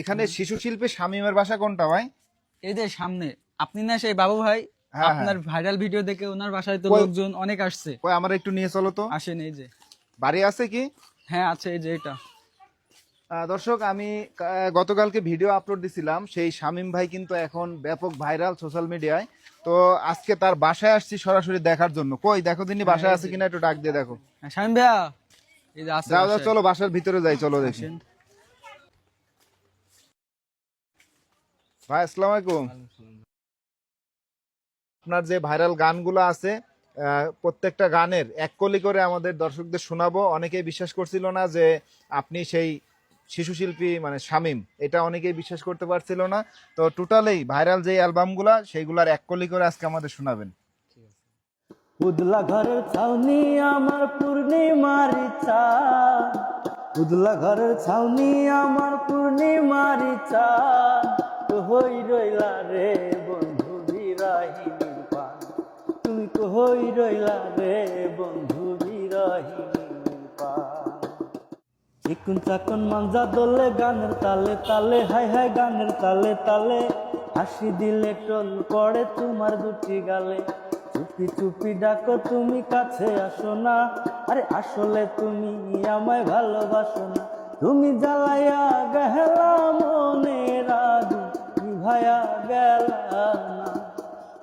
এখানে শিশু শিল্পী শামীমের বাসা কোনটা ভাই? এই যে সামনে। আপনি না সেই বাবু ভাই হ্যাঁ, আপনার ভাইরাল ভিডিও দেখে ওনার বাসায় তো লোকজন অনেক আসছে। ওই আমার একটু নিয়ে চলো তো। আসেন এই যে। বাড়ি আছে কি? হ্যাঁ আছে এই যে এটা। দর্শক আমি গতকালকে ভিডিও আপলোড দিছিলাম। সেই শামীম ভাই কিন্তু এখন ব্যাপক ভাইরাল সোশ্যাল মিডিয়ায় তো আজকে তার বাসায় আসছি সরাসরি দেখার জন্য। কই দেখো তিনি বাসায় আছে কিনা একটু ডাক দিয়ে দেখো। হ্যাঁ, শামিম ভাইয়া। এই যে আছে যাও যাও চলো বাসার ভিতরে যাই চলো দেখি। ভাই আসসালামু আলাইকুম আপনার যে ভাইরাল গানগুলো আছে প্রত্যেকটা গানের এক কলি করে আমাদের দর্শকদের শোনাবো। অনেকেই বিশ্বাস করছিল না যে আপনি সেই শিশু শিল্পী মানে শামীম, এটা অনেকেই বিশ্বাস করতে পারছিল না। তো টোটালি ভাইরাল যে অ্যালবামগুলা, সেইগুলার এক কলি করে আজকে আমাদের শোনাবেন। উদলা ঘরের ছাউনি আমার পূর্ণিমার ইচ্ছা। উদলা ঘরের ছাউনি আমার পূর্ণিমার তো হই রইলা রে বন্ধু বিরাহিনীর পান তুমি তো হই রইলা রে বন্ধু বিরাহিনীর পান চিকুন চাকন মাঞ্জা দোলে গানের তালে তালে, হাই হাই গানের তালে তালে। হাসি দিলে টোল পড়ে তোমার দুটি গালে। চুপি চুপি ডাকো, তুমি কাছে আসো না। আরে আসলে তুমি আমায় ভালোবাসো না। তুমি জ্বালাইয়া গেলা মনে ভায়া গেলা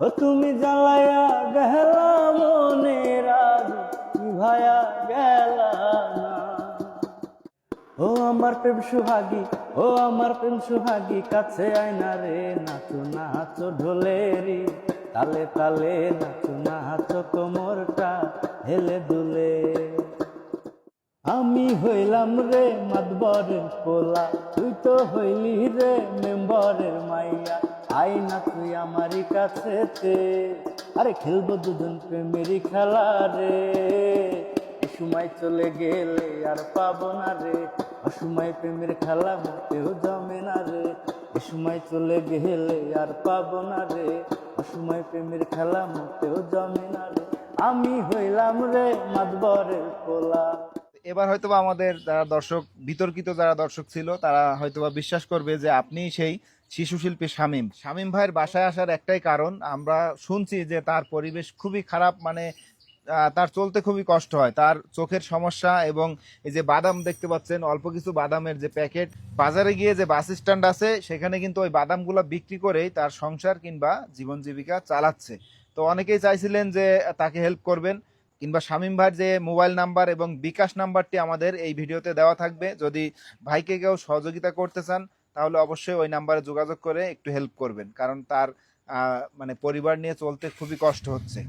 ও তুমি জ্বালাইয়া গেলা মনে রাগু ভায়া গেলা ও আমার প্রেম সুহাগী, ও আমার প্রেম সুহাগী, কাছে আয়না রে, নাচো নাচো ঢোলেরি তালে তালে নাচো নাচো কোমরটা হেলে দুলে আমি হইলাম রে মাতবরের পোলা। তুই তো হইলি রে মেম্বরের মাইয়া। আই না তুই আমারই কাছেতে। আরে খেলব দুজন প্রেমেরই খেলা রে। সময় চলে গেলে আর পাবো না রে। অসময় প্রেমের খেলা মোটেও জমে না রে। এ সময় চলে গেলে আর পাবো না রে। অসময় প্রেমের খেলা মোটেও জমে না রে। আমি হইলাম রে মাতবরের পোলা। এবার হয়তোবা আমাদের যারা দর্শক, বিতর্কিত যারা দর্শক ছিল, তারা হয়তোবা বিশ্বাস করবে যে আপনি সেই শিশু শিল্পী শামীম। শামীম ভাইয়ের বাসায় আসার একটাই কারণ, আমরা শুনছি যে তার পরিবেশ খুবই খারাপ মানে তার চলতে খুবই কষ্ট হয়। তার চোখের সমস্যা এবং এই যে বাদাম দেখতে পাচ্ছেন, অল্প কিছু বাদামের যে প্যাকেট, বাজারে গিয়ে যে বাস স্ট্যান্ড আছে, সেখানে কিন্তু ওই বাদামগুলো বিক্রি করেই তার সংসার কিংবা জীবন জীবিকা চালাচ্ছে। তো অনেকেই চাইছিলেন যে তাকে হেল্প করবেন। কিংবা শামীম ভাইয়ের যে মোবাইল নাম্বার এবং বিকাশ নাম্বারটি আমাদের এই ভিডিওতে দেওয়া থাকবে, যদি ভাইকে কেউ সহযোগিতা করতে চান, তাহলে অবশ্যই ওই নাম্বারে যোগাযোগ করে একটু হেল্প করবেন, কারণ তার মানে পরিবার নিয়ে চলতে খুবই কষ্ট হচ্ছে।